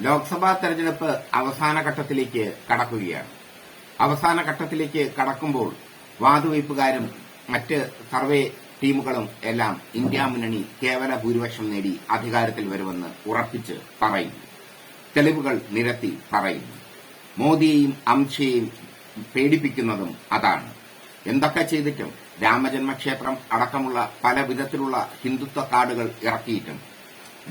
ലോക്സഭാ തെരഞ്ഞെടുപ്പ് അവസാന ഘട്ടത്തിലേക്ക് കടക്കുകയാണ്. അവസാന ഘട്ടത്തിലേക്ക് കടക്കുമ്പോൾ വാതുവയ്പുകാരും മറ്റ് സർവേ ടീമുകളും എല്ലാം ഇന്ത്യ മുന്നണി കേവല ഭൂരിപക്ഷം നേടി അധികാരത്തിൽ വരുമെന്ന് ഉറപ്പിച്ച് പറയുന്നു. തെളിവുകൾ നിരത്തി പറയുന്നു. മോദിയെയും അമിത്ഷയെയും പേടിപ്പിക്കുന്നതും അതാണ്. എന്തൊക്കെ ചെയ്തിട്ടും രാമജന്മക്ഷേത്രം അടക്കമുള്ള പല വിധത്തിലുള്ള ഹിന്ദുത്വ കാർഡുകൾ ഇറക്കിയിട്ടും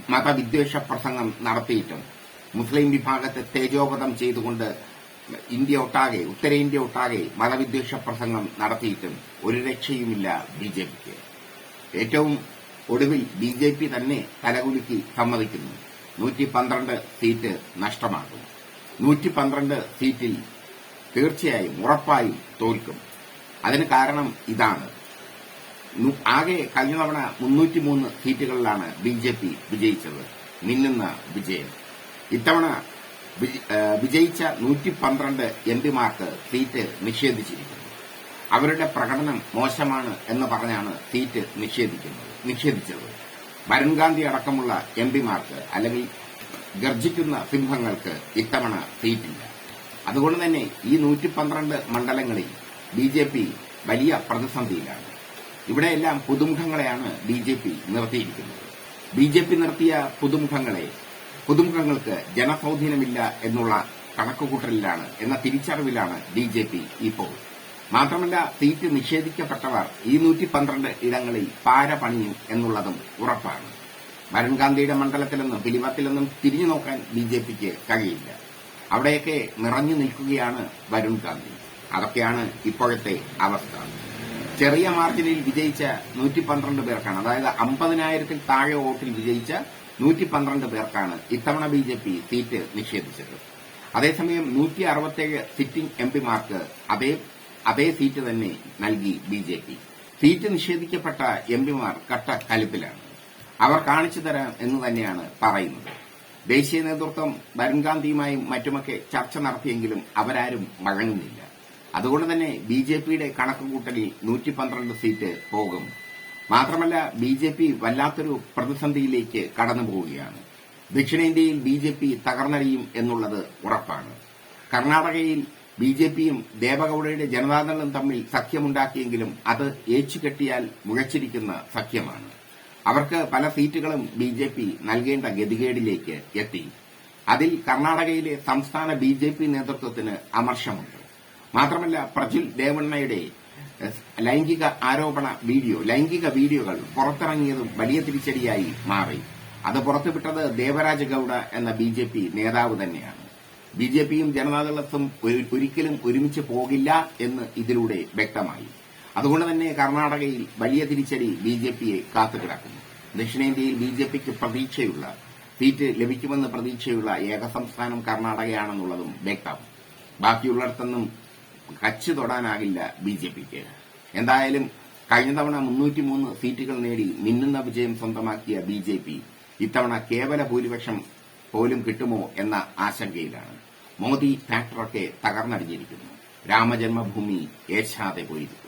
മതവിദ്വേഷ പ്രസംഗം നടത്തിയിട്ടും മുസ്ലിം വിഭാഗത്തെ തേജോവധം ചെയ്തുകൊണ്ട് ഇന്ത്യ ഒട്ടാകെ ഉത്തരേന്ത്യ ഒട്ടാകെ മതവിദ്വേഷ പ്രസംഗം നടത്തിയിട്ടും ഒരു രക്ഷയുമില്ല ബി ജെ പിക്ക്. ഏറ്റവും ഒടുവിൽ ബി ജെ പി തന്നെ തലകുലുക്കി സമ്മതിക്കുന്നു. നൂറ്റി പന്ത്രണ്ട് സീറ്റ് നഷ്ടമാകും. നൂറ്റി പന്ത്രണ്ട് സീറ്റിൽ തീർച്ചയായും ഉറപ്പായും തോൽക്കും. അതിന് കാരണം ഇതാണ്. ആകെ കഴിഞ്ഞ തവണ മുന്നൂറ്റിമൂന്ന് സീറ്റുകളിലാണ് ബി ജെ പി വിജയിച്ചത്. മിന്നുന്ന വിജയം. ഇത്തവണ വിജയിച്ച നൂറ്റി പന്ത്രണ്ട് എം പിമാർക്ക് സീറ്റ് നിഷേധിച്ചിരിക്കുന്നു. അവരുടെ പ്രകടനം മോശമാണ് എന്ന് പറഞ്ഞാണ് സീറ്റ് നിഷേധിക്കുന്നത് നിഷേധിച്ചത്. വരുൺഗാന്ധി അടക്കമുള്ള എം പിമാർക്ക് അല്ലെങ്കിൽ ഗർജിക്കുന്ന സിംഹങ്ങൾക്ക് ഇത്തവണ സീറ്റില്ല. അതുകൊണ്ട് തന്നെ ഈ നൂറ്റി പന്ത്രണ്ട് മണ്ഡലങ്ങളിൽ ബി ജെ പി വലിയ പ്രതിസന്ധിയിലാണ്. ഇവിടെയെല്ലാം പുതുമുഖങ്ങളെയാണ് ബി ജെ പി നിർത്തിയിരിക്കുന്നത്. ബി ജെ പി നിർത്തിയ പുതുമുഖങ്ങളെ പുതുമുഖങ്ങൾക്ക് ജനസ്വാധീനമില്ല എന്നുള്ള കണക്കുകൂട്ടലിലാണ് എന്ന തിരിച്ചറിവിലാണ് ബി ജെ പി ഇപ്പോൾ മാത്രമല്ല സീറ്റ് നിഷേധിക്കപ്പെട്ടവർ ഈ നൂറ്റി പന്ത്രണ്ട് ഇടങ്ങളിൽ പാര പണിയും എന്നുള്ളതും ഉറപ്പാണ്. വരുൺഗാന്ധിയുടെ മണ്ഡലത്തിലൊന്നും പിലിവത്തിലൊന്നും തിരിഞ്ഞു നോക്കാൻ ബി ജെ പിക്ക് കഴിയില്ല. അവിടെയൊക്കെ നിറഞ്ഞു നിൽക്കുകയാണ് വരുൺ ഗാന്ധി അതൊക്കെയാണ് ഇപ്പോഴത്തെ അവസ്ഥ. ചെറിയ മാർജിനിൽ വിജയിച്ച നൂറ്റി പന്ത്രണ്ട് പേർക്കാണ് അതായത് അമ്പതിനായിരത്തിൽ താഴെ വോട്ടിൽ വിജയിച്ച നൂറ്റി പന്ത്രണ്ട് പേർക്കാണ് ഇത്തവണ ബി ജെ പി സീറ്റ് നിഷേധിച്ചത് അതേസമയം നൂറ്റി അറുപത്തേഴ് സിറ്റിംഗ് എം പിമാർക്ക് അതേ അതേ സീറ്റ് തന്നെ നൽകി ബി ജെ പി. സീറ്റ് നിഷേധിക്കപ്പെട്ട എം പിമാർ കട്ട കലിപ്പിലാണ്. അവർ കാണിച്ചു തരാം എന്ന് തന്നെയാണ് പറയുന്നത്. ദേശീയ നേതൃത്വം വരുൺഗാന്ധിയുമായും മറ്റുമൊക്കെ ചർച്ച നടത്തിയെങ്കിലും അവരാരും വഴങ്ങുന്നില്ല. അതുകൊണ്ട് തന്നെ ബി ജെ പിയുടെ കണക്കുകൂട്ടലിൽ നൂറ്റി പന്ത്രണ്ട് സീറ്റ് പോകും മാത്രമല്ല ബി ജെ പി വല്ലാത്തൊരു പ്രതിസന്ധിയിലേക്ക് കടന്നു പോവുകയാണ്. ദക്ഷിണേന്ത്യയിൽ ബി ജെ പി തകർന്നടിയും എന്നുള്ളത് ഉറപ്പാണ്. കർണാടകയിൽ ബി ജെ പിയും ദേവഗൌഡയുടെ ജനതാദളും തമ്മിൽ സഖ്യമുണ്ടാക്കിയെങ്കിലും അത് ഏച്ചുകെട്ടിയാൽ മുഴച്ചിരിക്കുന്ന സഖ്യമാണ്. അവർക്ക് പല സീറ്റുകളും ബി ജെ പി നൽകേണ്ട ഗതികേടിലേക്ക് എത്തി. അതിൽ കർണാടകയിലെ സംസ്ഥാന ബി ജെ പി നേതൃത്വത്തിന് അമർഷമുണ്ട്. മാത്രമല്ല പ്രജുൽ ദേവണ്ണയുടെ ലൈംഗിക ആരോപണ വീഡിയോ ലൈംഗിക വീഡിയോകൾ പുറത്തിറങ്ങിയതും വലിയ തിരിച്ചടിയായി മാറി. അത് പുറത്തുവിട്ടത് ദേവരാജ ഗൌഡ എന്ന ബി ജെ പി നേതാവ് തന്നെയാണ്. ബി ജെ പിയും ജനതാദളത്തും ഒരിക്കലും ഒരുമിച്ച് പോകില്ല എന്ന് ഇതിലൂടെ വ്യക്തമായി. അതുകൊണ്ട് തന്നെ കർണാടകയിൽ വലിയ തിരിച്ചടി ബി ജെ പിയെ കാത്തുകിടക്കുന്നു. ദക്ഷിണേന്ത്യയിൽ ബി ജെ പിക്ക് പ്രതീക്ഷയുള്ള സീറ്റ് ലഭിക്കുമെന്ന് പ്രതീക്ഷയുള്ള ഏക സംസ്ഥാനം കർണാടകയാണെന്നുള്ളതും വ്യക്തം. ബാക്കിയുള്ളിടത്തൊന്നും കച്ച് തൊടാനാകില്ല ബി ജെ പിക്ക്. എന്തായാലും കഴിഞ്ഞ തവണ മുന്നൂറ്റി മൂന്ന് സീറ്റുകൾ നേടി മിന്നുന്ന വിജയം സ്വന്തമാക്കിയ ബി ജെ പി ഇത്തവണ കേവല ഭൂരിപക്ഷം പോലും കിട്ടുമോ എന്ന ആശങ്കയിലാണ്. മോദി ഫാക്ടറൊക്കെ തകർന്നടിഞ്ഞിരിക്കുന്നു. രാമജന്മഭൂമി ഏശാതെ പോയിരിക്കുന്നു.